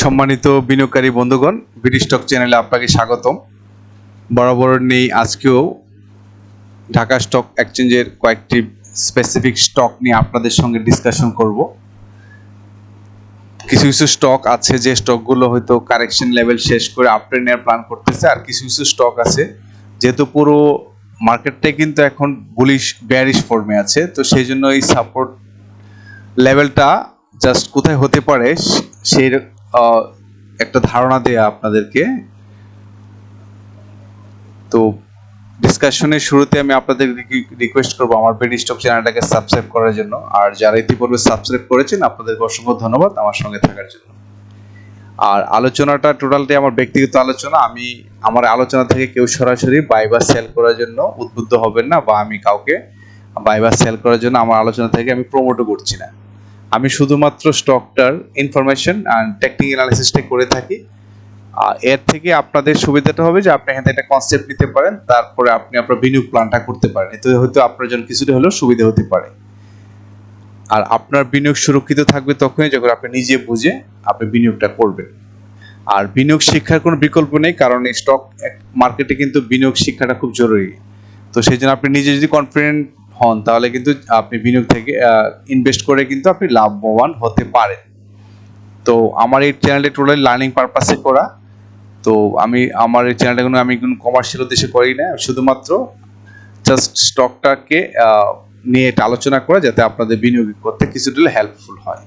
সম্মানিত বিনিয়োগকারী বন্ধুগণ বিডি স্টক চ্যানেলে আপনাকে স্বাগতম। বরাবর নেই আজকেও ঢাকা স্টক এক্সচেঞ্জের কয়েকটি স্পেসিফিক স্টক নিয়ে আপনাদের সঙ্গে ডিসকাশন করব। কিছু কিছু স্টক আছে যে স্টকগুলো হয়তো কারেকশন লেভেল শেষ করে আপট্রেন্ড নেওয়ার প্ল্যান করতেছে, আর কিছু কিছু স্টক আছে যেহেতু পুরো মার্কেটটাই কিন্তু এখন বুলিশ ব্যারিশ ফর্মে আছে, তো সেই জন্য এই সাপোর্ট লেভেলটা জাস্ট কোথায় হতে পারে সেই একটা ধারণা দেয়া আপনাদেরকে। তো ডিসকাশনের শুরুতে আমি আপনাদের রিকোয়েস্ট করব আমার পেড স্টক চ্যানেলটাকে সাবস্ক্রাইব করার জন্য। আর যারা ইতিপূর্বে সাবস্ক্রাইব করেছেন, আপনাদেরকে অসংখ্য ধন্যবাদ আমার সঙ্গে থাকার জন্য। আর আলোচনাটা টোটালটাই আমার ব্যক্তিগত আলোচনা। আমি, আমার আলোচনা থেকে কেউ সরাসরি বাই বা সেল করার জন্য উদ্বুদ্ধ হবেন না বা আমি কাউকে বাই বা সেল করার জন্য আমার আলোচনা থেকে আমি প্রমোটও করছি না। আমি শুধুমাত্র স্টকটার ইনফরমেশন অ্যান্ড টেকনিক্যাল অ্যানালিসিসটা করে থাকি। এর থেকে আপনাদের সুবিধাটা হবে যে আপনি এখান থেকে একটা কনসেপ্ট নিতে পারেন, তারপরে আপনি আপনার বিনিয়োগ প্ল্যানটা করতে পারেন। এতে হয়তো আপনার জন্য কিছুটা হলেও সুবিধা হতে পারে। আর আপনার বিনিয়োগ সুরক্ষিত থাকবে তখনই যখন আপনি নিজে বুঝে আপনি বিনিয়োগটা করবেন। আর বিনিয়োগ শিক্ষার কোনো বিকল্প নেই, কারণ এই স্টক মার্কেটে কিন্তু বিনিয়োগ শিক্ষাটা খুব জরুরি। তো সেই জন্য আপনি নিজে যদি কনফিডেন্ট হন, তাহলে কিন্তু আপনি বিনিয়োগ থেকে ইনভেস্ট করে কিন্তু আপনি লাভবান হতে পারেন। তো আমার এই চ্যানেলটি টোটালি লার্নিং পারপাসে করা। তো আমি, আমার এই চ্যানেলটা কোনো, আমি কোনো কমার্শিয়াল উদ্দেশ্যে করি না। শুধুমাত্র জাস্ট স্টকটাকে নিয়ে এটা আলোচনা করা যাতে আপনাদের বিনিয়োগ করতে কিছুটা হেল্পফুল হয়।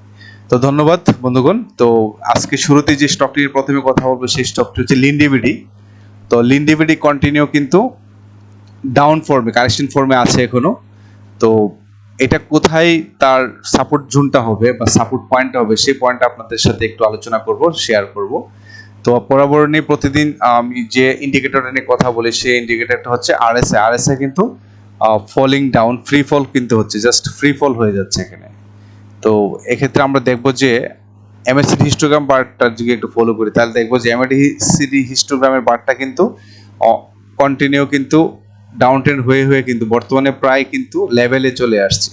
তো ধন্যবাদ, বন্ধুগণ। তো আজকে শুরুতে যে স্টকটি প্রথমে কথা বলব, সেই স্টকটি হচ্ছে লিন্ডিবিডি তো লিন্ডিবিডি কন্টিনিউ কিন্তু ডাউন ফর্মে কারেকশন ফর্মে আছে এখনও। তো এটা কোথায় তার সাপোর্ট জোনটা হবে বা সাপোর্ট পয়েন্টটা হবে, সেই পয়েন্টটা আপনাদের সাথে একটু আলোচনা করব শেয়ার করব। তো বরাবর প্রতিদিন আমি যে ইন্ডিকেটরটা নিয়ে কথা বলি, সেই ইন্ডিকেটরটা হচ্ছে R S A R S A কিন্তু ফলিং ডাউন ফ্রি ফল কিন্তু হচ্ছে জাস্ট ফ্রি ফল হয়ে যাচ্ছে এখানে। তো এক্ষেত্রে আমরা দেখব যে এমএসসিডি হিস্টোগ্রাম বারটা যদি একটু ফলো করি, তাহলে দেখব যে এমএসসিডি হিস্টোগ্রামের বারটা কিন্তু কন্টিনিউ কিন্তু ডাউন ট্রেন্ড হয়ে হয়ে কিন্তু বর্তমানে প্রায় কিন্তু লেভেলে চলে আসছে।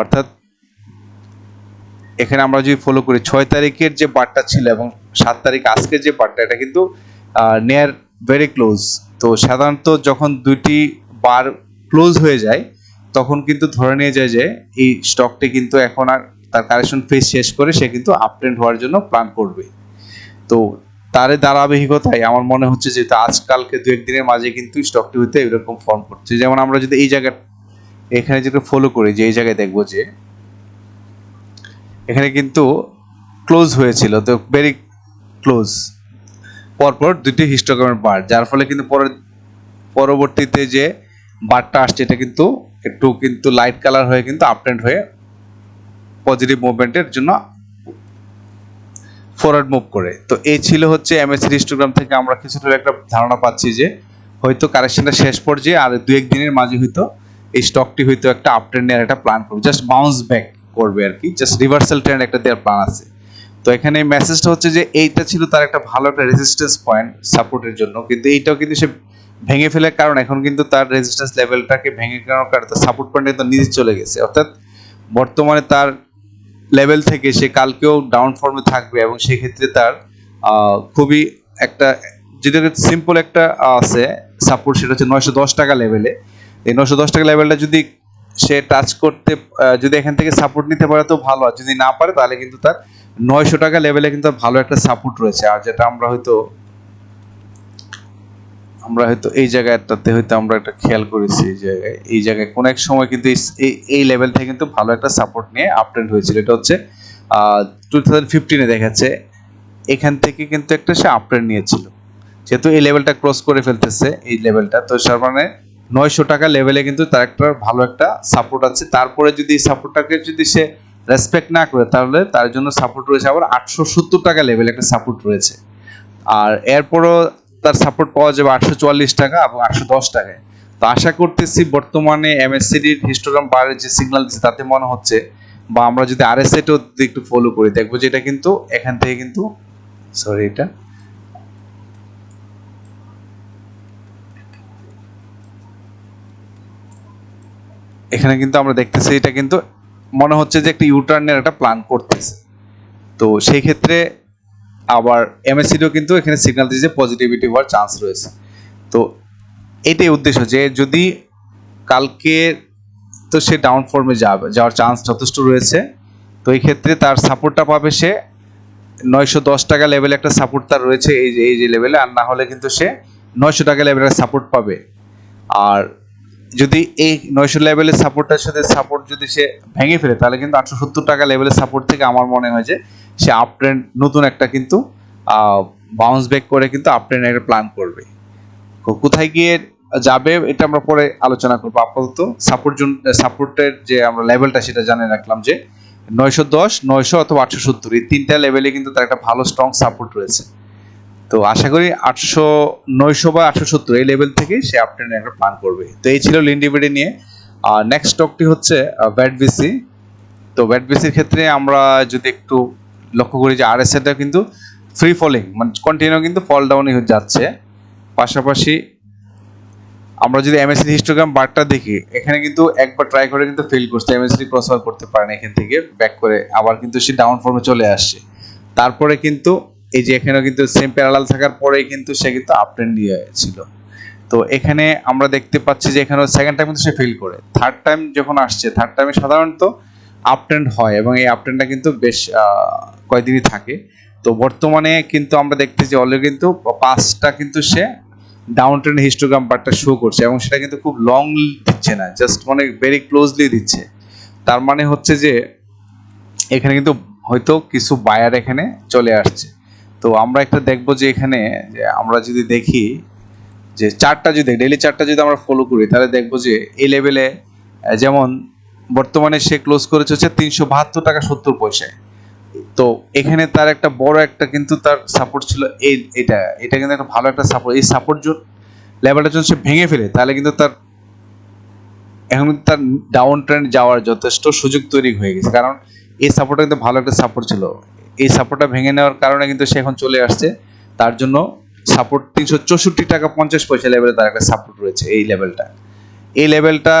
অর্থাৎ এখানে আমরা যদি ফলো করি, ছয় তারিখের যে বারটা ছিল এবং সাত তারিখ আজকের যে বারটা, এটা কিন্তু নেয়ার ভেরি ক্লোজ তো সাধারণত যখন দুইটি বার ক্লোজ হয়ে যায়, তখন কিন্তু ধরে নিয়ে যায় যে এই স্টকটি কিন্তু এখন আর তার কারেকশন ফেজ শেষ করে সে কিন্তু আপট্রেন্ড হওয়ার জন্য প্ল্যান করবে। তো তার ধারাবাহিকতায় আমার মনে হচ্ছে যে আজকালকে দু একদিনের মাঝে কিন্তু স্টকটি হইতে এরকম ফর্ম করছে। যেমন আমরা যদি এই জায়গায়, এখানে যেটা ফলো করি যে এই জায়গায় দেখব যে, এখানে কিন্তু ক্লোজ হয়েছিল, তো ভেরি ক্লোজ পরপর দুটি হিস্টোগ্রামের বার যার ফলে কিন্তু পরে পরবর্তীতে যে বারটা আসছে, এটা কিন্তু একটু কিন্তু লাইট কালার হয়ে কিন্তু আপট্রেন্ড হয়ে পজিটিভ মুভমেন্টের জন্য ফরওয়ার্ড মুভ করে। তো এই ছিল হচ্ছে এমএসসি হিস্টোগ্রাম থেকে আমরা কিছুটা একটা ধারণা পাচ্ছি যে, হয়তো কারেকশনটা শেষ পর্যায়ে আর দু এক দিনের মাঝে হয়তো এই স্টকটি হয়তো একটা আপট্রেন্ড নেওয়ার একটা প্ল্যান করবে। জাস্ট বাউন্স ব্যাক করবে আর কি। জাস্ট রিভার্সাল ট্রেন্ড একটা দেওয়ার প্ল্যান আছে। তো এখানে মেসেজটা হচ্ছে যে, এইটা ছিল তার একটা ভালো একটা রেজিস্ট্যান্স পয়েন্ট সাপোর্টের জন্য। কিন্তু এইটাও কিন্তু সে ভেঙে ফেলার কারণ এখন কিন্তু তার রেজিস্ট্যান্স লেভেলটাকে ভেঙে ফেলার কারণে তার সাপোর্ট পয়েন্ট তো নিচে চলে গেছে। অর্থাৎ বর্তমানে তার লেভেল থেকে সে কালকেও ডাউন ফর্মে থাকবে এবং সেক্ষেত্রে তার খুবই একটা যেটা সিম্পল একটা আছে সাপোর্ট সেটা হচ্ছে নয়শো দশ টাকা লেভেলে এই নয়শো দশ টাকা লেভেলটা যদি সে টাচ করতে যদি এখান থেকে সাপোর্ট নিতে পারে তো ভালো, আর যদি না পারে তাহলে কিন্তু তার নয়শো টাকা লেভেলে কিন্তু ভালো একটা সাপোর্ট রয়েছে। আর যেটা আমরা হয়তো আমরা হয়তো এই জায়গাটাতে হয়তো আমরা একটা খেয়াল করেছি এই জায়গায়। এই জায়গায় কোন এক সময় কিন্তু এই- লেভেল থেকে কিন্তু ভালো একটা সাপোর্ট নিয়ে আপট্রেন্ড হয়েছিল। এটা হচ্ছে টু থাউজেন্ড ফিফটিনে দেখাচ্ছে। এখান থেকে কিন্তু একটা সে আপট্রেন্ড নিয়েছিল। যেহেতু এই লেভেলটা ক্রস করে ফেলতেছে, এই লেভেলটা তো তার মানে নয়শো টাকা লেভেলে কিন্তু তার একটা ভালো একটা সাপোর্ট আছে। তারপরে যদি এই সাপোর্টটাকে যদি সে রেসপেক্ট না করে, তাহলে তার জন্য সাপোর্ট রয়েছে আবার আটশো সত্তর টাকা লেভেলে একটা সাপোর্ট রয়েছে। আর এরপরও তার সাপোর্ট পাওয়া যাবে আটশো চুয়াল্লিশ টাকা এবং আটশো দশ টাকায়। তো আশা করতেছি বর্তমানে এমএসসিডির হিস্টোগ্রাম বারের যে সিগন্যাল দিচ্ছে, তাতে মনে হচ্ছে বা আমরা যদি আর এস একটু ফলো করি, দেখব যে এটা কিন্তু এখান থেকে কিন্তু সরি এটা। এখানে কিন্তু আমরা দেখতেছি এটা কিন্তু মনে হচ্ছে যে একটা ইউটার্নের একটা প্ল্যান করতেছে। তো সেই ক্ষেত্রে আবার এমএসসিডিও কিন্তু এখানে সিগন্যাল দিয়েছে পজিটিভিটি হওয়ার চান্স রয়েছে। তো এটাই উদ্দেশ্য যে যদি কালকে তো সে ডাউন ফর্মে যাবে, যাওয়ার চান্স যথেষ্ট রয়েছে, তো এই ক্ষেত্রে তার সাপোর্টটা পাবে সে। নয়শো দশ টাকা লেভেলে একটা সাপোর্ট তার রয়েছে এই যে এই যে লেভেলে আর না হলে কিন্তু সে নয়শো টাকা লেভেলের সাপোর্ট পাবে। আর যদি এই নয়শো লেভেলের সাপোর্টটার সাথে সাপোর্ট যদি সে ভেঙে ফেলে, তাহলে কিন্তু আটশো সত্তর টাকা লেভেলের সাপোর্ট থেকে আমার মনে হয় যে সে আপ ট্রেন্ড নতুন একটা কিন্তু বাউন্স ব্যাক করে কিন্তু আপ ট্রেন্ড একটা প্ল্যান করবে কোথায় গিয়ে যাবে, এটা আমরা পরে আলোচনা করব। আপাতত সাপোর্ট সাপোর্টের যে আমরা লেভেলটা সেটা জানিয়ে রাখলাম যে, নয়শো দশ, নয়শো অথবা আটশো সত্তর, এই তিনটা লেভেলে কিন্তু তার একটা ভালো স্ট্রং সাপোর্ট রয়েছে। তো আশা করি আটশো নয়শো বা আটশো সত্তর, এই লেভেল থেকে সে আপট্রেন্ড একটা প্ল্যান করবে। তো এই ছিল লিন্ডিবিডি নিয়ে। আর নেক্সট স্টকটি হচ্ছে ব্যাট বিসি তো ব্যাট বিসির ক্ষেত্রে আমরা যদি একটু লক্ষ্য করি যে আর এস এটা কিন্তু ফ্রি ফলিং মানে কন্টিনিউ কিন্তু ফল ডাউনই যাচ্ছে। পাশাপাশি আমরা যদি এমএসসি হিস্টোগ্রাম বারটা দেখি, এখানে কিন্তু একবার ট্রাই করে কিন্তু ফেল করছে। এমএসসি ক্রস করতে পারে না এখান থেকে ব্যাক করে আবার কিন্তু সে ডাউন ফর্মে চলে আসছে। তারপরে কিন্তু এই যে এখানেও কিন্তু সেম প্যারালাল থাকার পরেই কিন্তু সে কিন্তু আপ ট্রেন্ড নিয়ে ছিল। তো এখানে আমরা দেখতে পাচ্ছি যে এখানে সেকেন্ড টাইম কিন্তু সে ফেল করে। থার্ড টাইম যখন আসছে থার্ড টাইমে সাধারণত আপ ট্রেন্ড হয় এবং এই আপ ট্রেন্ডটা কিন্তু বেশ কয়দিনই থাকে। তো বর্তমানে কিন্তু আমরা দেখতেছি অলরেডি কিন্তু পাঁচটা কিন্তু সে ডাউন ট্রেন হিস্টোগ্রাম বারটা শো করছে এবং সেটা কিন্তু খুব লং দিচ্ছে না জাস্ট মানে ভেরি ক্লোজলি দিচ্ছে। তার মানে হচ্ছে যে এখানে কিন্তু হয়তো কিছু বায়ার এখানে চলে আসছে। তো আমরা একটা দেখব যে এখানে যে আমরা যদি দেখি যে চারটা যদি ডেলি চারটা যদি আমরা ফলো করি, তাহলে দেখব যে এই লেভেলে যেমন বর্তমানে সে ক্লোজ করেছে হচ্ছে তিনশো বাহাত্তর টাকা সত্তর পয়সায়। তো এখানে তার একটা বড় একটা কিন্তু তার সাপোর্ট ছিল এই, এটা এটা কিন্তু একটা ভালো একটা সাপোর্ট এই সাপোর্ট জোন লেভেলটা যদি সে ভেঙে ফেলে, তাহলে কিন্তু তার, এখন তার ডাউন ট্রেন্ড যাওয়ার যথেষ্ট সুযোগ তৈরি হয়ে গেছে। কারণ এই সাপোর্টটা কিন্তু ভালো একটা সাপোর্ট ছিল। এই সাপোর্টটা ভেঙে নেওয়ার কারণে কিন্তু সে এখন চলে আসছে। তার জন্য সাপোর্ট তিনশো চৌষট্টি টাকা পঞ্চাশ পয়সা লেভেলে তার একটা সাপোর্ট রয়েছে এই লেভেলটা এই লেভেলটা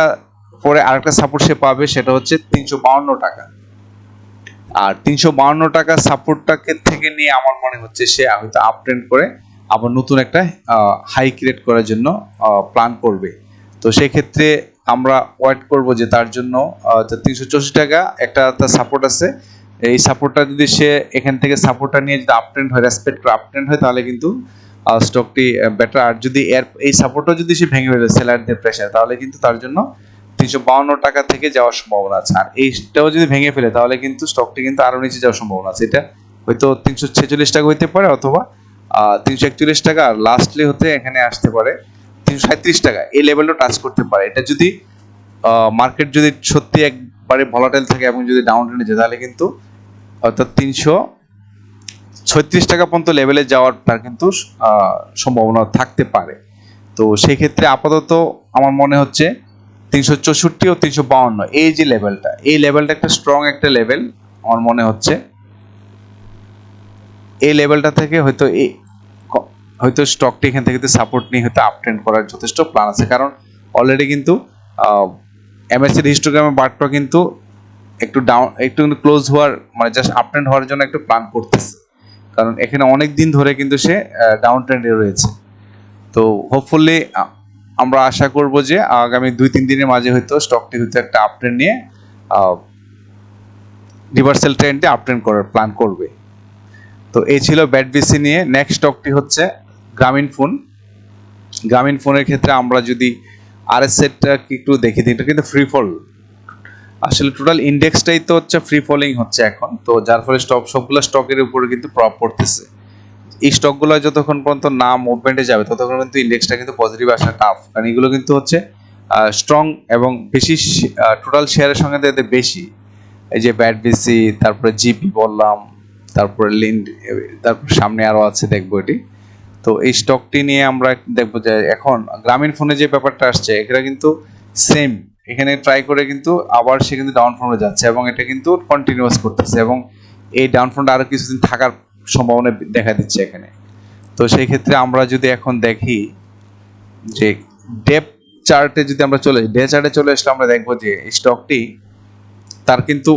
পরে আরেকটা সাপোর্ট সে পাবে, সেটা হচ্ছে তিনশো বাউন্ন টাকা। আর তিনশো বাউন্ন টাকা সাপোর্টটাকে থেকে নিয়ে আমার মনে হচ্ছে সে হয়তো আপ ট্রেন্ড করে আবার নতুন একটা হাই ক্রিয়েট করার জন্য প্ল্যান করবে। তো সেক্ষেত্রে আমরা ওয়েট করব যে তার জন্য তিনশো চৌষট্টি টাকা একটা তার সাপোর্ট আছে। এই সাপোর্টটা যদি সে এখান থেকে সাপোর্টটা নিয়ে যদি আপ ট্রেন্ড হয় রেসপেক্ট করে আপ ট্রেন্ড হয়, তাহলে কিন্তু স্টকটি বেটার আর যদি এর, এই সাপোর্টটা যদি সে ভেঙে ফেলে সেলারদের প্রেশার তাহলে কিন্তু তার জন্য তিনশো বাউন্ন টাকা থেকে যাওয়ার সম্ভাবনা আছে। আর এইটাও যদি ভেঙে ফেলে, তাহলে কিন্তু স্টকটি কিন্তু আরও নিচে যাওয়ার সম্ভাবনা আছে। এটা হয়তো তিনশো ছেচল্লিশ টাকা হইতে পারে অথবা তিনশো একচল্লিশ টাকা আর লাস্টলি হতে এখানে আসতে পারে তিনশো সাঁত্রিশ টাকা। এই লেভেলটা টাচ করতে পারে। এটা যদি মার্কেট যদি সত্যি একবারে ভলাটাইল থাকে এবং যদি ডাউন ট্রেন্ডে যায়, তাহলে কিন্তু অর্থাৎ তিনশো ছত্রিশ টাকা পর্যন্ত লেভেলে যাওয়ার কিন্তু সম্ভাবনা থাকতে পারে। তো সেই ক্ষেত্রে আপাতত আমার মনে হচ্ছে তিনশো চৌষট্টি ও তিনশো বাউন্ন। এই যে লেভেলটা এই লেভেলটা একটা স্ট্রং একটা লেভেল আমার মনে হচ্ছে। এই লেভেলটা থেকে হয়তো এই হয়তো স্টকটি এখান থেকে সাপোর্ট নিয়ে হয়তো আপ ট্রেন্ড করার যথেষ্ট প্ল্যান আছে। কারণ অলরেডি কিন্তু এমএসসির হিস্টোগ্রামে বারটা কিন্তু একটু ডাউন একটু কিন্তু ক্লোজ হওয়ার মানে জাস্ট আপ ট্রেন্ড হওয়ার জন্য একটু প্ল্যান করতেছে। কারণ এখানে অনেক দিন ধরে কিন্তু সে ডাউন ট্রেন্ডে রয়েছে। তো হোপফুলি আমরা আশা করব যে আগামী দুই, তিন দিনের মাঝে হয়তো স্টকটি হয়তো একটা আপ ট্রেন্ড নিয়ে রিভার্সাল ট্রেন্ডে আপ ট্রেন্ড করার প্ল্যান করবে। তো এই ছিল ব্যাট বিসি নিয়ে নেক্সট স্টকটি হচ্ছে গ্রামীণ ফোন গ্রামীণ ফোনের ক্ষেত্রে আমরা যদি আর এস সেটটা একটু দেখি দিই, এটা কিন্তু ফ্রি ফল আসলে টোটাল ইন্ডেক্সটাই তো হচ্ছে ফ্রি ফলিং হচ্ছে এখন। তো যার ফলে স্টক সবগুলো স্টকের উপরে কিন্তু প্রভাব পড়তেছে। এই স্টকগুলো যতক্ষণ পর্যন্ত না মুভমেন্টে যাবে, ততক্ষণ কিন্তু ইন্ডেক্সটা কিন্তু পজিটিভ আসা টাফ কারণ এগুলো কিন্তু হচ্ছে স্ট্রং এবং বেশি টোটাল শেয়ারের সঙ্গে এদের বেশি। এই যে ব্যাট বিসি তারপরে জিপি বললাম, তারপরে লিন্ড তারপর সামনে আরও আছে দেখব এটি। তো এই স্টকটি নিয়ে আমরা দেখব যে এখন গ্রামীণ ফোনে যে ব্যাপারটা আসছে এটা কিন্তু সেম এখানে ট্রাই করে কিন্তু আবার সে কিন্তু ডাউন ফ্রন্টে যাচ্ছে এবং এটা কিন্তু কন্টিনিউয়াস করতেছে এবং এই ডাউন ফ্রন্ট আরও কিছুদিন থাকার সম্ভাবনা দেখা দিচ্ছে এখানে। তো সেই ক্ষেত্রে আমরা যদি এখন দেখি যে ডেপ চার্টে যদি আমরা চলে ডে চার্টে চলে আসলে আমরা দেখব যে স্টকটি তার কিন্তু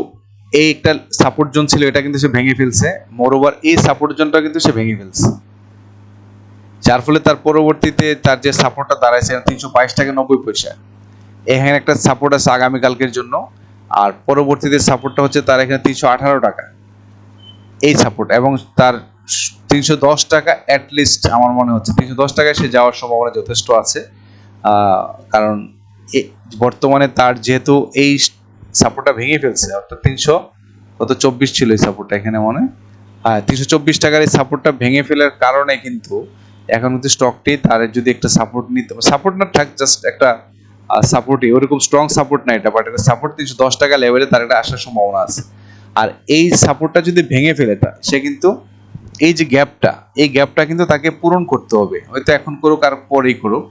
এই একটা সাপোর্ট জোন ছিল, এটা কিন্তু সে ভেঙে ফেলছে। মোরওভার এই সাপোর্ট জোনটা কিন্তু সে ভেঙে ফেলছে। যার ফলে তার পরবর্তীতে তার যে সাপোর্টটা দাঁড়াইছে, তিনশো বাইশ টাকা নব্বই পয়সা। এখানে একটা সাপোর্ট আছে আগামীকালকের জন্য। আর পরবর্তীতে সাপোর্টটা হচ্ছে তার এখানে তিনশো আঠারো টাকা। এই সাপোর্ট এবং তার তিনশো দশ টাকা অ্যাটলিস্ট আমার মনে হচ্ছে তিনশো দশ টাকায় সে যাওয়ার সম্ভাবনা যথেষ্ট আছে কারণ বর্তমানে তার যেহেতু এই সাপোর্টটা ভেঙে ফেলছে, অর্থাৎ তিনশো কত চব্বিশ ছিল এই সাপোর্টটা এখানে মনে। হ্যাঁ তিনশো চব্বিশ টাকার এই সাপোর্টটা ভেঙে ফেলার কারণে কিন্তু এখন কিন্তু স্টকটি তার যদি একটা সাপোর্ট নিতে সাপোর্ট না থাক জাস্ট একটা সাপোর্টই ওরকম স্ট্রং সাপোর্ট না এটা বাট একটা সাপোর্ট তিনশো দশ টাকা লেভেলে তার একটা আসার সম্ভাবনা আছে আর এই সাপোর্টটা যদি ভেঙে ফেলে তা, সে কিন্তু এই যে গ্যাপটা এই গ্যাপটা কিন্তু তাকে পূরণ করতে হবে। হয়তো এখন করুক আর পরেই করুক।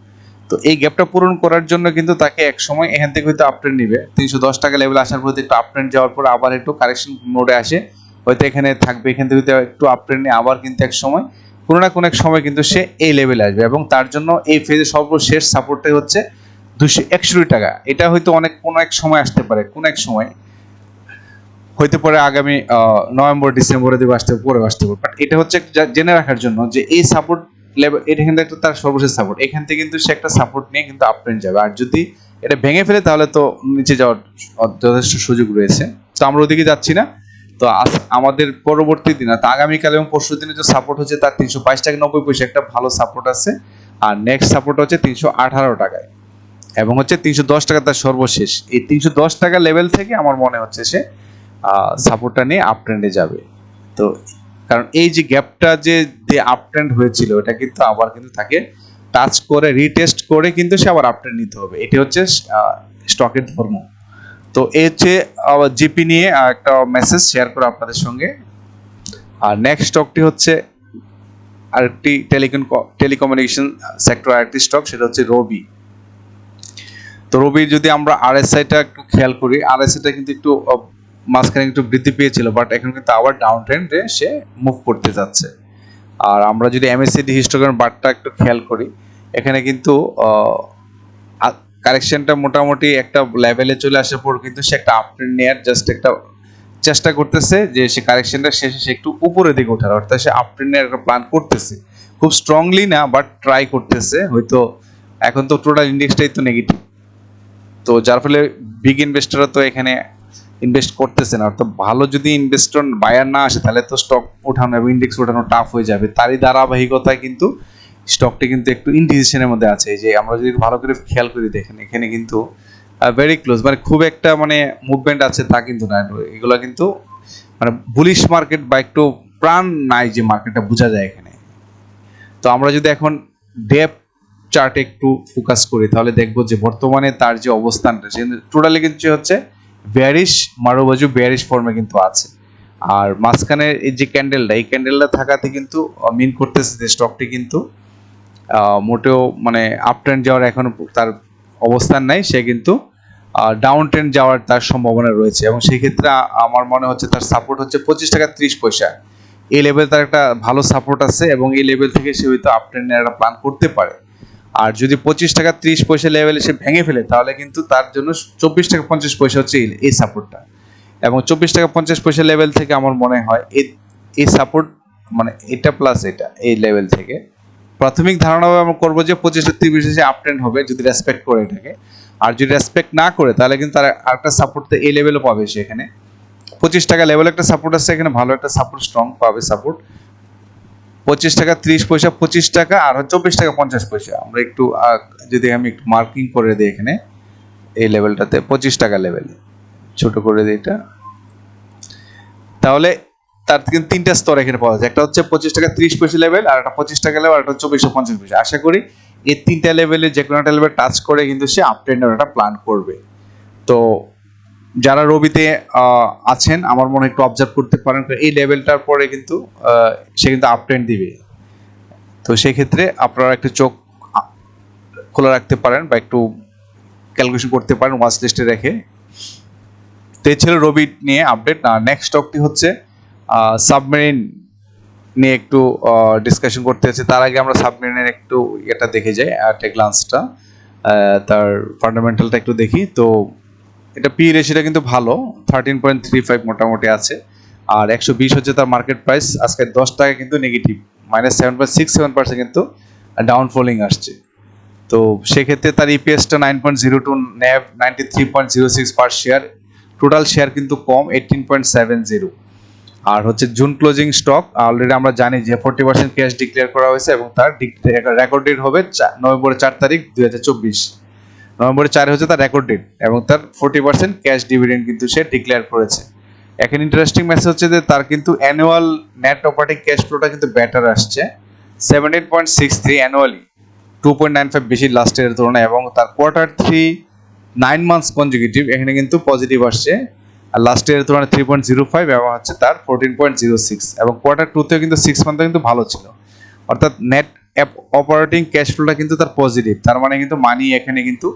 তো এই গ্যাপটা পূরণ করার জন্য কিন্তু তাকে এক সময় এখান থেকে হয়তো আপট্রেন্ড নিবে। তিনশো দশ টাকা লেভেল আসার পর একটু আপট্রেন্ড যাওয়ার পর আবার একটু কারেকশন মোডে আসে। হয়তো এখানে থাকবে, এখান থেকে একটু আপট্রেন্ড নিয়ে আবার কিন্তু এক সময়, কোনো না কোনো এক সময় কিন্তু সে এই লেভেলে আসবে। এবং তার জন্য এই ফেজে সর্বশেষ সাপোর্টটাই হচ্ছে দুশো একষট্টি টাকা। এটা হয়তো অনেক, কোনো এক সময় আসতে পারে, কোন এক সময়। হইতে পারে আগামী নভেম্বর, ডিসেম্বরে দিকে আসতে, পরে আসতে পারে বাট এটা হচ্ছে জেনে রাখার জন্য যে এই সাপোর্ট লেভেল এটা কিন্তু একটা তার সর্বশেষ সাপোর্ট এখান থেকে কিন্তু সে একটা সাপোর্ট নিয়ে কিন্তু আপট্রেন্ড যাবে। আর যদি এটা ভেঙে ফেলে, তাহলে তো নিচে যাওয়ার যথেষ্ট সুযোগ রয়েছে। তো আমরা ওদিকে যাচ্ছি না। তো আমাদের পরবর্তী দিন, অর্থাৎ আগামীকাল এবং পরশু দিনে যে সাপোর্ট হচ্ছে, তার তিনশো বাইশ টাকা, নব্বই পয়সা একটা ভালো সাপোর্ট আছে। আর নেক্সট সাপোর্ট হচ্ছে তিনশো আঠারো টাকায়। এবং হচ্ছে তিনশো দশ টাকা তার সর্বশেষ। এই তিনশো দশ টাকা লেভেল থেকে আমার মনে হচ্ছে সে সাপোর্টটা নিয়ে আপ ট্রেন্ডে যাবে। তো কারণ এই যে গ্যাপটা যে যে আপ ট্রেন্ড হয়েছিল, এটা কিন্তু আবার কিন্তু তাকে টাচ করে রিটেস্ট করে কিন্তু সে আবার আপ ট্রেন্ড নিতে হবে। এটা হচ্ছে স্টকের ধর্ম তো এই হচ্ছে জিপি নিয়ে একটা মেসেজ শেয়ার করে আপনাদের সঙ্গে। আর নেক্সট স্টকটি হচ্ছে আরেকটি টেলিকম টেলিকমিউনিকেশন সেক্টর আরেকটি স্টক সেটা হচ্ছে রবি তো রবির যদি আমরা আরএসআইটা একটু খেয়াল করি আরএসআইটা কিন্তু একটু মাঝখানে একটু বৃদ্ধি পেয়েছিল বাট এখন কিন্তু আবার ডাউন ট্রেন্ডে সে মুভ করতে যাচ্ছে। আর আমরা যদি এমএসসিডি হিস্টোগ্রাম বারটা একটু খেয়াল করি, এখানে কিন্তু কারেকশনটা মোটামুটি একটা লেভেলে চলে আসার পর কিন্তু সে একটা আপট্রেন্ড নেওয়ার জাস্ট একটা চেষ্টা করতেছে যে সে কারেকশনটা শেষে সে একটু উপরের দিকে ওঠার, অর্থাৎ সে আপট্রেন্ড নেওয়ার একটা প্ল্যান করতেছে। খুব স্ট্রংলি না বাট ট্রাই করতেছে, হয়তো এখন তো টোটাল ইন্ডেক্সটাই তো নেগেটিভ তো যার ফলে বিগ ইনভেস্টররা তো এখানে ইনভেস্ট করতেছে না অর্থাৎ ভালো যদি ইনভেস্টর বায়ার না আসে, তাহলে তো স্টক ওঠানো এবং ইন্ডেক্স ওঠানো টাফ হয়ে যাবে। তারই ধারাবাহিকতায় কিন্তু স্টকটি কিন্তু একটু ইনডিসিশনের মধ্যে আছে। যে আমরা যদি ভালো করে খেয়াল করি, দেখেন এখানে কিন্তু ভেরি ক্লোজ মানে খুব একটা মানে মুভমেন্ট আছে তা কিন্তু না। এগুলো কিন্তু মানে বুলিশ মার্কেট বা একটু প্রাণ নাই যে মার্কেটটা বোঝা যায় এখানে। তো আমরা যদি এখন ডেপ চার্টে একটু ফোকাস করি, তাহলে দেখব যে বর্তমানে তার যে অবস্থানটা, সে টোটালি কিন্তু হচ্ছে বেয়ারিশ মারোবাজু বেয়ারিশ ফর্মে কিন্তু আছে। আর মাঝখানের এই যে ক্যান্ডেলটা এই ক্যান্ডেলটা থাকাতে কিন্তু মিন করতেছে যে স্টকটি কিন্তু মোটেও মানে আপ ট্রেন্ড যাওয়ার এখন তার অবস্থান নাই, সে কিন্তু ডাউন ট্রেন্ড যাওয়ার তার সম্ভাবনা রয়েছে। এবং সেই ক্ষেত্রে আমার মনে হচ্ছে তার সাপোর্ট হচ্ছে পঁচিশ টাকা ত্রিশ পয়সা। এই লেভেল তার একটা ভালো সাপোর্ট আছে এবং এই লেভেল থেকে সে হয়তো আপ ট্রেন্ডের একটা প্ল্যান করতে পারে। আর যদি পঁচিশ টাকা ত্রিশ পয়সা লেভেলে সে ভেঙে ফেলে, তাহলে কিন্তু তার জন্য চব্বিশ টাকা পঞ্চাশ পয়সা হচ্ছে এই- সাপোর্টটা এবং চব্বিশ টাকা পঞ্চাশ পয়সা লেভেল থেকে আমার মনে হয় এই এই সাপোর্ট মানে এটা প্লাস এটা, এই লেভেল থেকে। প্রাথমিক ধারণা আমরা করব যে পঁচিশ ত্রিশ সে আপ ট্রেন্ড হবে যদি রেসপেক্ট করে এটাকে আর যদি রেসপেক্ট না করে, তাহলে কিন্তু তার আরেকটা সাপোর্ট তো এই লেভেলও পাবে সে এখানে। পঁচিশ টাকা লেভেল একটা সাপোর্ট আছে, এখানে ভালো একটা সাপোর্ট স্ট্রং পাবে সাপোর্ট পঁচিশ টাকা, ত্রিশ পয়সা, পঁচিশ টাকা আর চব্বিশ টাকা, পঞ্চাশ পয়সা। আমরা একটু যদি আমি একটু মার্কিং করে দিই এখানে, এই লেভেলটাতে পঁচিশ টাকা লেভেল ছোট করে দিই এটা। তাহলে তার কিন্তু তিনটা স্তর এখানে পাওয়া যায়। একটা হচ্ছে পঁচিশ টাকা, ত্রিশ পয়সা লেভেল আর একটা পঁচিশ টাকা লেভেল আর একটা চব্বিশশো পঞ্চাশ পয়সা। আশা করি এই তিনটা লেভেলে যে কোনো একটা লেভেল টাচ করে কিন্তু সে আপ একটা প্ল্যান করবে। তো যারা রবিতে আছেন, আমার মনে একটু অবজার্ভ করতে পারেন এই লেভেলটার পরে কিন্তু সে কিন্তু আপ ট্রেন্ড দিবে। তো সেই ক্ষেত্রে আপনারা একটু চোখ খোলা রাখতে পারেন বা একটু ক্যালকুলেশন করতে পারেন ওয়াচ লিস্টে রেখে। তো এই ছিল রবি নিয়ে আপডেট আর নেক্সট স্টকটি হচ্ছে সাবমেরিন নিয়ে একটু ডিসকাশন করতে হচ্ছে তার আগে আমরা সাবমেরিনের একটু এটা দেখে যাই একটা গ্লান্সটা তার ফান্ডামেন্টালটা একটু দেখি। তো এটা পি রেশিওটা কিন্তু ভালো থার্টিন পয়েন্ট থ্রি ফাইভ মোটামুটি আছে। আর একশো বিশ হচ্ছে তার মার্কেট প্রাইস আজকে দশ টাকা কিন্তু negative minus seven point six seven percent কিন্তু ডাউন ফলিং আসছে। তো সেক্ষেত্রে তার ইপিএসটা nine point zero two NAV ninety three point zero six per share total share কিন্তু কম এইটিন পয়েন্ট সেভেন জিরো আর হচ্ছে জুন ক্লোজিং স্টক অলরেডি আমরা জানি যে ফোর্টি পার্সেন্ট ক্যাশ ডিক্লেয়ার করা হয়েছে এবং তার রেকর্ড ডেট হবে নভেম্বরের চার তারিখ দুই হাজার চব্বিশ। নভেম্বরের চারে হচ্ছে তার রেকর্ড ডেট এবং তার ফোর্টি পার্সেন্ট ক্যাশ ডিভিডেন্ড কিন্তু সে ডিক্লেয়ার করেছে। এখন ইন্টারেস্টিং মেসেজ হচ্ছে যে তার কিন্তু অ্যানুয়াল নেট অপারেটিং ক্যাশ ফ্লোটা কিন্তু বেটার আসছে। Seventeen point six three annually two point nine five বেশি লাস্ট ইয়ারের তুলনায় এবং তার quarter three nine months consecutive এখানে কিন্তু পজিটিভ আসছে। আর লাস্ট ইয়ারের তুলনায় থ্রি পয়েন্ট জিরো ফাইভ এবং হচ্ছে তার ফোরটিন পয়েন্ট জিরো সিক্স এবং কোয়ার্টার টুতেও কিন্তু সিক্স মান্থে কিন্তু ভালো ছিল। অর্থাৎ নেট অপারেটিং ক্যাশ ফ্লোটা কিন্তু তার পজিটিভ তার মানে কিন্তু মানি এখানে কিন্তু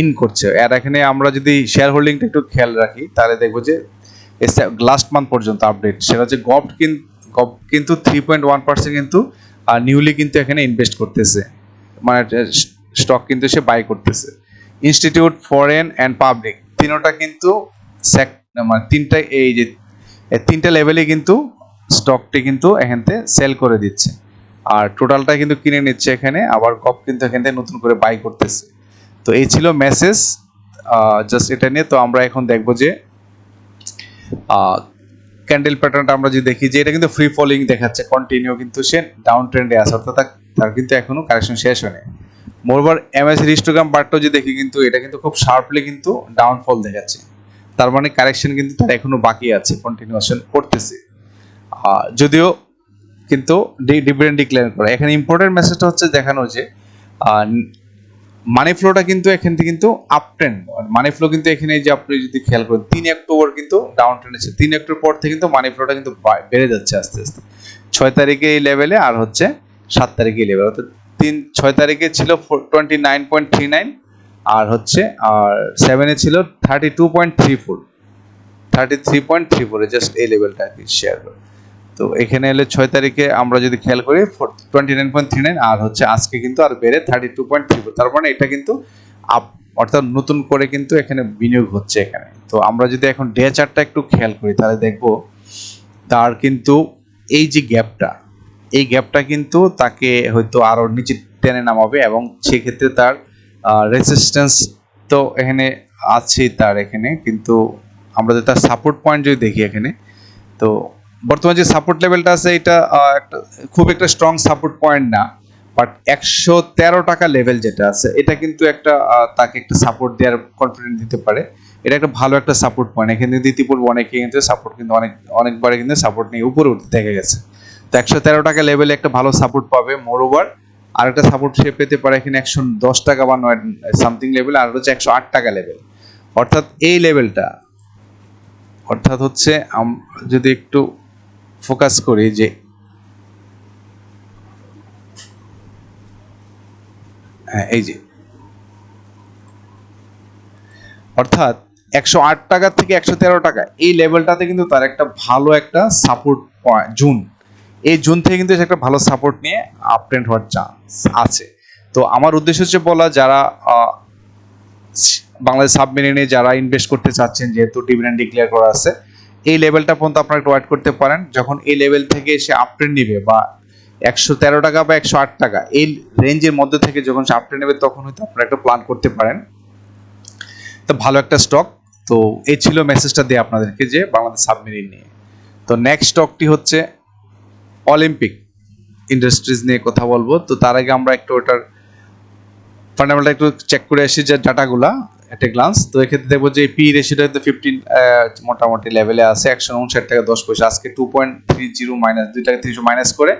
ইন করছে। আর এখানে আমরা যদি শেয়ার হোল্ডিংটা একটু খেয়াল রাখি, তাহলে দেখব যে লাস্ট মান্থ পর্যন্ত আপডেট সেটা হচ্ছে গভ কিন্তু থ্রি পয়েন্ট ওয়ান পার্সেন্ট কিন্তু নিউলি কিন্তু এখানে ইনভেস্ট করতেছে। মানে স্টক কিন্তু সে বাই করতেছে। ইনস্টিটিউট ফরেন অ্যান্ড পাবলিক তিনোটা কিন্তু মানে তিনটা এই যে তিনটা লেভেলে কিন্তু স্টকটি কিন্তু এখান থেকে সেল করে দিচ্ছে। আর টোটালটা কিন্তু কিনে নিচ্ছে এখানে, আবার কপ কিন্তু এখান থেকে নতুন করে বাই করতেছে। তো এই ছিল মেসেজ জাস্ট এটা নিয়ে। তো আমরা এখন দেখব যে ক্যান্ডেল প্যাটার্নটা আমরা যদি দেখি যে এটা কিন্তু ফ্রি ফলিং দেখাচ্ছে কন্টিনিউ কিন্তু সে ডাউন ট্রেন্ডে আছে, অর্থাৎ তার- কিন্তু এখনও কারেকশন শেষ হয়নি। মোরবার এমএসি হিস্টোগ্রাম পার্টও যদি দেখি কিন্তু, এটা কিন্তু খুব শার্পলি কিন্তু ডাউনফল দেখাচ্ছে। তার মানে কারেকশন কিন্তু তার এখনও বাকি আছে কন্টিনিউশন করতেছে। যদিও কিন্তু ডিভিডেন্ড ডিক্লেয়ার করে। এখানে ইম্পর্টেন্ট মেসেজটা হচ্ছে দেখানো যে মানি ফ্লোটা কিন্তু এখান থেকে কিন্তু আপ ট্রেন্ড মানি ফ্লো কিন্তু এখানে যে আপনি যদি খেয়াল করেন, তিন অক্টোবর কিন্তু ডাউন ট্রেন্ড আছে তিন অক্টোবর পর থেকে কিন্তু মানি ফ্লোটা কিন্তু বেড়ে যাচ্ছে আস্তে আস্তে। ছয় তারিখে এই লেভেলে আর হচ্ছে সাত তারিখে এই লেভেল অর্থাৎ তিন ছয় তারিখে ছিল twenty nine point three nine আর হচ্ছে, আর সেভেনে ছিল thirty two point three four thirty three point three ফোরে জাস্ট এই লেভেলটা আর কি শেয়ার করে তো এখানে এলে ছয় তারিখে আমরা যদি খেয়াল করি twenty nine point three nine আর হচ্ছে আজকে কিন্তু আর বেড়ে থার্টি টু পয়েন্ট থ্রি তার মানে এটা কিন্তু আপ, অর্থাৎ নতুন করে কিন্তু এখানে বিনিয়োগ হচ্ছে এখানে। তো আমরা যদি এখন ডে চার্টটা একটু খেয়াল করি, তাহলে দেখব তার কিন্তু এই যে গ্যাপটা, এই গ্যাপটা কিন্তু তাকে হয়তো আরও নিচে টেনে নামাবে এবং সেক্ষেত্রে তার রেসিস্ট্যান্স তো এখানে আছে তার এখানে, কিন্তু আমরা যদি তার সাপোর্ট পয়েন্ট যদি দেখি এখানে, তো বর্তমানে যে সাপোর্ট লেভেলটা আছে, এটা একটা, খুব একটা স্ট্রং সাপোর্ট পয়েন্ট না বাট একশো তেরো টাকা লেভেল যেটা আছে, এটা কিন্তু একটা তাকে একটা সাপোর্ট দেওয়ার কনফিডেন্স দিতে পারে। এটা একটা ভালো একটা সাপোর্ট পয়েন্ট এখানে ইতিপূর্বে অনেকে কিন্তু সাপোর্ট কিন্তু অনেক অনেকবারে কিন্তু সাপোর্ট নিয়ে উপরে উঠতে দেখা গেছে। তো একশো তেরো টাকা লেভেলে একটা ভালো সাপোর্ট পাবে। মোর ওভার আরেকটা সাপোর্ট সে পেতে পারে এখানে একশো দশ টাকা বা নয় সামথিং লেভেল আর হচ্ছে একশো আট টাকা লেভেল অর্থাৎ এই লেভেলটা অর্থাৎ হচ্ছে যদি একটু ফোকাস করি যে হ্যাঁ এই যে। অর্থাৎ একশো আট টাকা থেকে একশো তেরো টাকা, এই লেভেলটাতে কিন্তু তার একটা ভালো একটা সাপোর্ট জুন। এই জুন থেকে কিন্তু একটা ভালো সাপোর্ট নিয়ে আপ হওয়ার চান্স আছে। তো আমার উদ্দেশ্য হচ্ছে বলা, যারা বাংলাদেশ সাবমেরিনে যারা ইনভেস্ট করতে চাচ্ছেন, যেহেতু ডিভিডেন্ড ডিক্লেয়ার করা আছে এই লেভেলটা পর্যন্ত আপনারা একটু ওয়েট করতে পারেন। যখন এই লেভেল থেকে সে আপট্রেন্ড নিবে বা একশো তেরো টাকা বা একশো আট টাকা, এই রেঞ্জের মধ্যে থেকে যখন সে আপট্রেন্ড নেবে, তখন হয়তো আপনারা একটা প্ল্যান করতে পারেন। তো ভালো একটা স্টক তো এই ছিল মেসেজটা দিয়ে আপনাদেরকে যে বাংলাদেশ সাবমেরিন নিয়ে। তো নেক্সট স্টকটি হচ্ছে অলিম্পিক ইন্ডাস্ট্রিজ নিয়ে কথা বলব। তো তার আগে আমরা একটু ওটার ফান্ডামেন্টাল একটু চেক করে আসি যে ডাটাগুলা একটা গ্লান্স তো এক্ষেত্রে দেখব যে পি রেশিওটা কিন্তু ফিফটিন মোটামুটি লেভেলে আছে, একশো উনষাট টাকা দশ পয়সা। আজকে two point three zero minus দুই টাকা তিনশো মাইনাস করে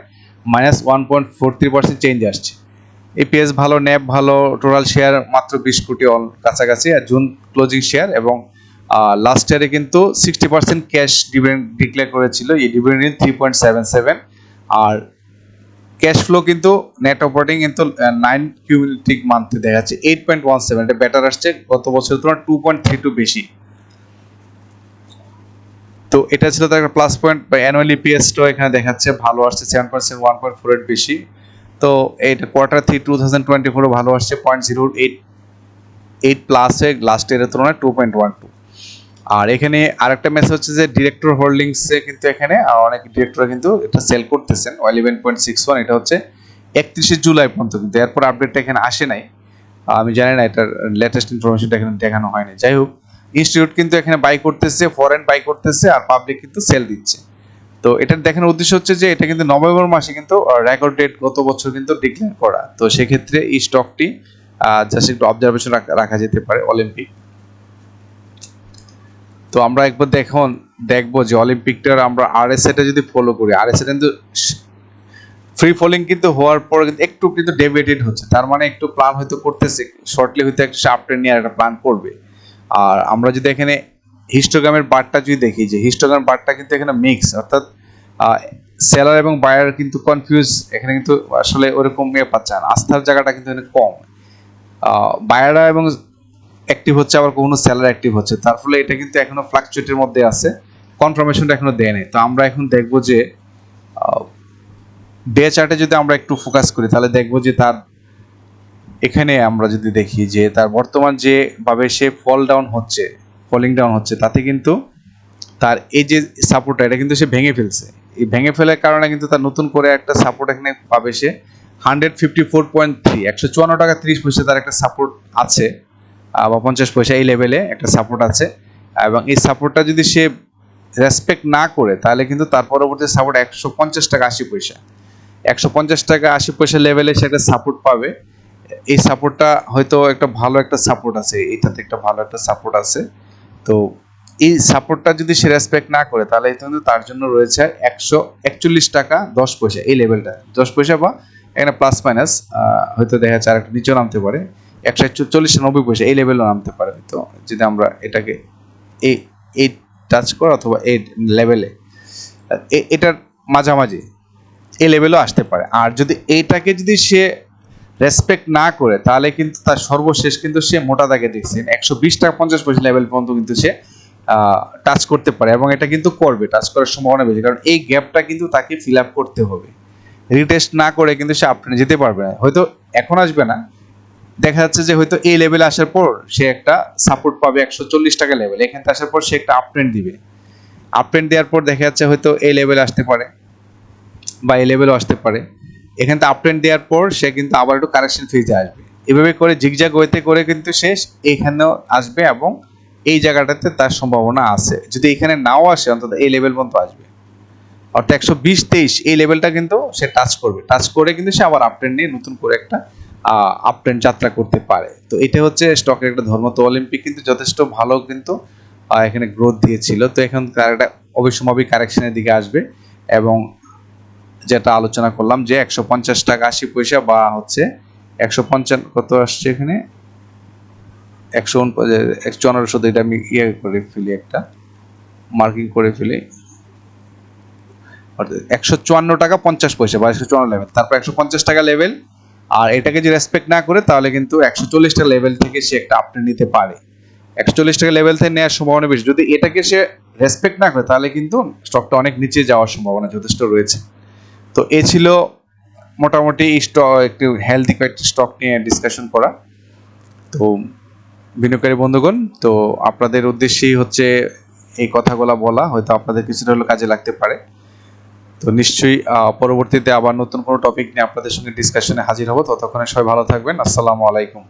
minus one point four three percent change আসছে। এপিএস ভালো ন্যাপ ভালো টোটাল শেয়ার মাত্র বিশ কোটি অল কাছাকাছি, আর জুন ক্লোজিং শেয়ার এবং লাস্ট ইয়ারে কিন্তু sixty percent cash dividend declare করেছিল, এই dividend three point seven seven আর ক্যাশ ফ্লো কিন্তু নেট অপারেটিং কিন্তু নাইন কিউমিলেটিভ মান্থে দেখা যাচ্ছে এইট পয়েন্ট ওয়ান সেভেন এটা বেটার আসছে, গত বছরের তুলনায় টু পয়েন্ট থ্রি টু বেশি। তো এটা ছিল তার একটা প্লাস পয়েন্ট বা অ্যানুয়ালি পিএসটাও এখানে দেখাচ্ছে, ভালো আসছে seven point seven one point four eight বেশি। তো এটা quarter three two thousand twenty ফোরও ভালো আসছে পয়েন্ট জিরো এইট এইট প্লাসে লাস্ট ইয়ারের তুলনায় টু পয়েন্ট ওয়ান টু আর এখানে আরেকটা মেসেজ হচ্ছে যে ডিরেক্টর হোল্ডিংসে কিন্তু এখানে অনেক ডিরেক্টর কিন্তু এটা সেল করতেছেন। ইলেভেন পয়েন্ট সিক্স ওয়ান এটা হচ্ছে একত্রিশে জুলাই পর্যন্ত কিন্তু। এরপর আপডেটটা এখানে আসে নাই। আমি জানি না এটার লেটেস্ট ইনফরমেশনটা এখানে দেখানো হয়নি। যাই হোক ইনস্টিটিউট কিন্তু এখানে বাই করতেছে ফরেন বাই করতেছে, আর পাবলিক কিন্তু সেল দিচ্ছে। তো এটার দেখানোর উদ্দেশ্য হচ্ছে যে এটা কিন্তু নভেম্বর মাসে কিন্তু রেকর্ড ডেট গত বছর কিন্তু ডিক্লেয়ার করা। তো সেক্ষেত্রে এই স্টকটি জাস্ট একটু অবজারভেশন রাখা যেতে পারে অলিম্পিক তো আমরা একবার দেখুন দেখব যে অলিম্পিকটার আমরা আরএস এটা যদি ফলো করি আরএস কিন্তু ফ্রি ফলিং কিন্তু হওয়ার পর কিন্তু একটু কিন্তু ডেভিয়েটেড হচ্ছে। তার মানে একটু প্ল্যান হয়তো করতেছে শর্টলি হয়তো একটা শার্প ট্রেন নিয়ে একটা প্ল্যান করবে। আর আমরা যদি এখানে হিস্টোগ্রামের বারটা যদি দেখি, যে হিস্টোগ্রাম বারটা কিন্তু এখানে মিক্স অর্থাৎ সেলার এবং বায়ার কিন্তু কনফিউজ এখানে কিন্তু আসলে ওরকম ইয়ে পাচ্ছে না, আস্থার জায়গাটা কিন্তু এখানে কম। বায়াররা এবং অ্যাক্টিভ হচ্ছে, আবার কোনো সেলার অ্যাক্টিভ হচ্ছে। তার ফলে এটা কিন্তু এখনও ফ্লাকচুয়েটের মধ্যে আছে। কনফার্মেশনটা এখনও দেয় নাই তো আমরা এখন দেখব যে ডে চার্টে যদি আমরা একটু ফোকাস করি, তাহলে দেখব যে তার এখানে আমরা যদি দেখি যে তার বর্তমান যে ভাবে সে ফল ডাউন হচ্ছে ফলিং ডাউন হচ্ছে, তাতে কিন্তু তার এই যে সাপোর্টটা এটা কিন্তু সে ভেঙে ফেলছে। এই ভেঙে ফেলার কারণে কিন্তু তার নতুন করে একটা সাপোর্ট এখানে পাবে সে hundred fifty four point three একশো চুয়ান্ন টাকা তিরিশ পয়সা তার একটা সাপোর্ট আছে। বা পঞ্চাশ পয়সা এই লেভেলে একটা সাপোর্ট আছে। এবং এই সাপোর্টটা যদি সে রেসপেক্ট না করে, তাহলে কিন্তু তার পরবর্তী সাপোর্ট একশো পঞ্চাশ টাকা আশি পয়সা। একশো পঞ্চাশ টাকা আশি পয়সা লেভেলে সে একটা সাপোর্ট পাবে। এই সাপোর্টটা হয়তো একটা ভালো একটা সাপোর্ট আছে, এটাতে একটা ভালো একটা সাপোর্ট আছে। তো এই সাপোর্টটা যদি সে রেসপেক্ট না করে, তাহলে কিন্তু তার জন্য রয়েছে একশো একচল্লিশ টাকা দশ পয়সা এই লেভেলটা দশ পয়সা বা এখানে প্লাস মাইনাস হয়তো দেখা যাচ্ছে আর একটু নিচেও নামতে পারে। একশো একচল্লিশ নব্বই পয়সা, এই লেভেলও নামতে পারে তো যদি আমরা এটাকে এই এই টাচ করে অথবা এই লেভেলে এটার মাঝামাঝি, এই লেভেলও আসতে পারে। আর যদি এইটাকে যদি সে রেসপেক্ট না করে, তাহলে কিন্তু তার সর্বশেষ কিন্তু সে মোটা দাগে দেখছেন একশো বিশ টাকা পঞ্চাশ পয়সা লেভেল পর্যন্ত কিন্তু সে টাচ করতে পারে এবং এটা কিন্তু করবে টাচ করার সম্ভাবনা বেশি। কারণ এই গ্যাপটা কিন্তু তাকে ফিল আপ করতে হবে। রিটেস্ট না করে কিন্তু সে আপনি যেতে পারবে না। হয়তো এখন আসবে না দেখা যাচ্ছে যে হয়তো এই লেভেলে আসার পর সে একটা সাপোর্ট পাবে একশো চল্লিশ টাকা লেভেল এখানে আসার পর সে একটা আপট্রেন্ড দিবে। আপট্রেন্ড দেওয়ার পর দেখা যাচ্ছে হয়তো এই লেভেলে আসতে পারে বা এই লেভেলও আসতে পারে। এখান থেকে আপট্রেন্ড দেওয়ার পর সে কিন্তু আবার একটু কারেকশন ফেজে আসবে। এভাবে করে জিগজাগ ওয়েতে করে কিন্তু শেষ এখানেও আসবে এবং এই জায়গাটাতে তার সম্ভাবনা আছে। যদি এখানে নাও আসে, অন্তত এই লেভেল পর্যন্ত আসবে। অর্থাৎ একশো বিশ তেইশ, এই লেভেলটা কিন্তু সে টাচ করবে। টাচ করে কিন্তু সে আবার আপট্রেন্ড নিয়ে নতুন করে একটা আপট্রেন্ড যাত্রা করতে পারে। তো এটা হচ্ছে স্টকের একটা ধর্ম। তো অলিম্পিক কিন্তু যথেষ্ট ভালো কিন্তু এখানে গ্রোথ দিয়েছিল। তো এখন একটা অবিসম্ভাবী কারেকশনের দিকে আসবে এবং যেটা আলোচনা করলাম যে একশো পঞ্চাশ টাকা আশি পয়সা বা হচ্ছে একশো পঞ্চান্ন, কত আসছে এখানে? একশো একশো চুয়ান্নশো এটা আমি ইয়ে করে ফেলি একটা মার্কিং করে ফেলি। অর্থাৎ একশো চুয়ান্ন টাকা পঞ্চাশ পয়সা বা একশো চুয়ান্ন লেভেল তারপর একশো পঞ্চাশ টাকা লেভেল আর এটাকে যদি রেসপেক্ট না করে, তাহলে কিন্তু একশো চল্লিশটা লেভেল থেকে সে একটা আপডেট নিতে পারে। একশো চল্লিশ টাকা লেভেল থেকে নেওয়ার সম্ভাবনা বেশি। যদি এটাকে সে রেসপেক্ট না করে, তাহলে কিন্তু স্টকটা অনেক নিচে যাওয়ার সম্ভাবনা যথেষ্ট রয়েছে। তো এ ছিল মোটামুটি স্টক একটু হেলদি কয়েকটি স্টক নিয়ে ডিসকাশন করা। তো বিনিয়োগকারী বন্ধুগণ, তো আপনাদের উদ্দেশ্যেই হচ্ছে এই কথাগুলো বলা। হয়তো আপনাদের কিছুটা হলেও কাজে লাগতে পারে। তো নিশ্চয়ই পরবর্তীতে আবার নতুন কোনো টপিক নিয়ে আপনাদের সঙ্গে ডিসকাশনে হাজির হব। ততক্ষণে সবাই ভালো থাকবেন। আসসালামু আলাইকুম।